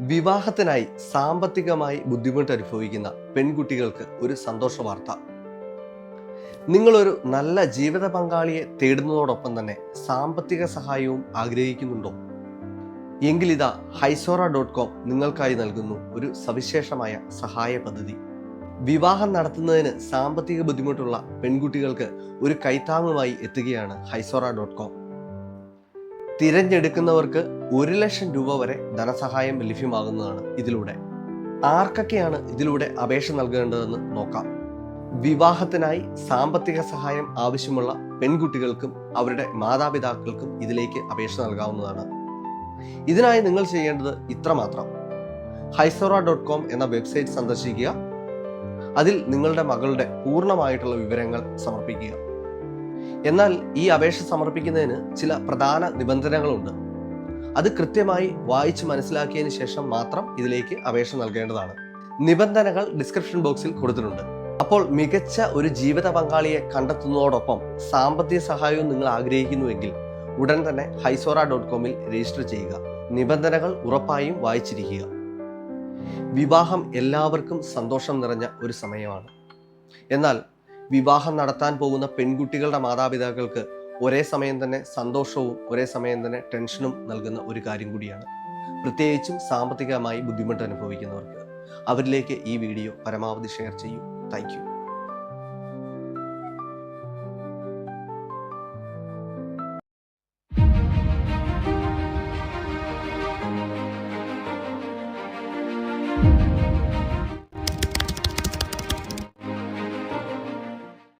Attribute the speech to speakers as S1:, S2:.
S1: വിവാഹത്തിനായി സാമ്പത്തികമായി ബുദ്ധിമുട്ട് അനുഭവിക്കുന്ന പെൺകുട്ടികൾക്ക് ഒരു സന്തോഷ വാർത്ത. നിങ്ങളൊരു നല്ല ജീവിത പങ്കാളിയെ തേടുന്നതോടൊപ്പം തന്നെ സാമ്പത്തിക സഹായവും ആഗ്രഹിക്കുന്നുണ്ടോ? എങ്കിലിതാ ഹൈസോറ ഡോട്ട് കോം നിങ്ങൾക്കായി നൽകുന്നു ഒരു സവിശേഷമായ സഹായ പദ്ധതി. വിവാഹം നടത്തുന്നതിന് സാമ്പത്തിക ബുദ്ധിമുട്ടുള്ള പെൺകുട്ടികൾക്ക് ഒരു കൈത്താങ്ങുമായി എത്തുകയാണ് ഹൈസോറ ഡോട്ട് കോം. തിരഞ്ഞെടുക്കുന്നവർക്ക് ഒരു ലക്ഷം രൂപ വരെ ധനസഹായം ലഭ്യമാകുന്നതാണ് ഇതിലൂടെ. ആർക്കൊക്കെയാണ് ഇതിലൂടെ അപേക്ഷ നൽകേണ്ടതെന്ന് നോക്കാം. വിവാഹത്തിനായി സാമ്പത്തിക സഹായം ആവശ്യമുള്ള പെൺകുട്ടികൾക്കും അവരുടെ മാതാപിതാക്കൾക്കും ഇതിലേക്ക് അപേക്ഷ നൽകാവുന്നതാണ്. ഇതിനായി നിങ്ങൾ ചെയ്യേണ്ടത് ഇത്രമാത്രം. ഹൈസോറ ഡോട്ട് കോം എന്ന വെബ്സൈറ്റ് സന്ദർശിക്കുക. അതിൽ നിങ്ങളുടെ മകളുടെ പൂർണമായിട്ടുള്ള വിവരങ്ങൾ സമർപ്പിക്കുക. എന്നാൽ ഈ അപേക്ഷ സമർപ്പിക്കുന്നതിന് ചില പ്രധാന നിബന്ധനകളുണ്ട്. അത് കൃത്യമായി വായിച്ച് മനസ്സിലാക്കിയതിന് ശേഷം മാത്രം ഇതിലേക്ക് അപേക്ഷ നൽകേണ്ടതാണ്. നിബന്ധനകൾ ഡിസ്ക്രിപ്ഷൻ ബോക്സിൽ കൊടുത്തിട്ടുണ്ട്. അപ്പോൾ മികച്ച ഒരു ജീവിത പങ്കാളിയെ കണ്ടെത്തുന്നതോടൊപ്പം സാമ്പത്തിക സഹായവും നിങ്ങൾ ആഗ്രഹിക്കുന്നുവെങ്കിൽ ഉടൻ തന്നെ ഹൈസോറ ഡോട്ട് കോമിൽ രജിസ്റ്റർ ചെയ്യുക. നിബന്ധനകൾ ഉറപ്പായും വായിച്ചിരിക്കുക. വിവാഹം എല്ലാവർക്കും സന്തോഷം നിറഞ്ഞ ഒരു സമയമാണ്. എന്നാൽ വിവാഹം നടത്താൻ പോകുന്ന പെൺകുട്ടികളുടെ മാതാപിതാക്കൾക്ക് ഒരേ സമയം തന്നെ സന്തോഷവും ഒരേ സമയം തന്നെ ടെൻഷനും നൽകുന്ന ഒരു കാര്യം കൂടിയാണ്. പ്രത്യേകിച്ചും സാമ്പത്തികമായി ബുദ്ധിമുട്ട് അനുഭവിക്കുന്നവർക്ക്. അവരിലേക്ക് ഈ വീഡിയോ പരമാവധി ഷെയർ ചെയ്യൂ. താങ്ക്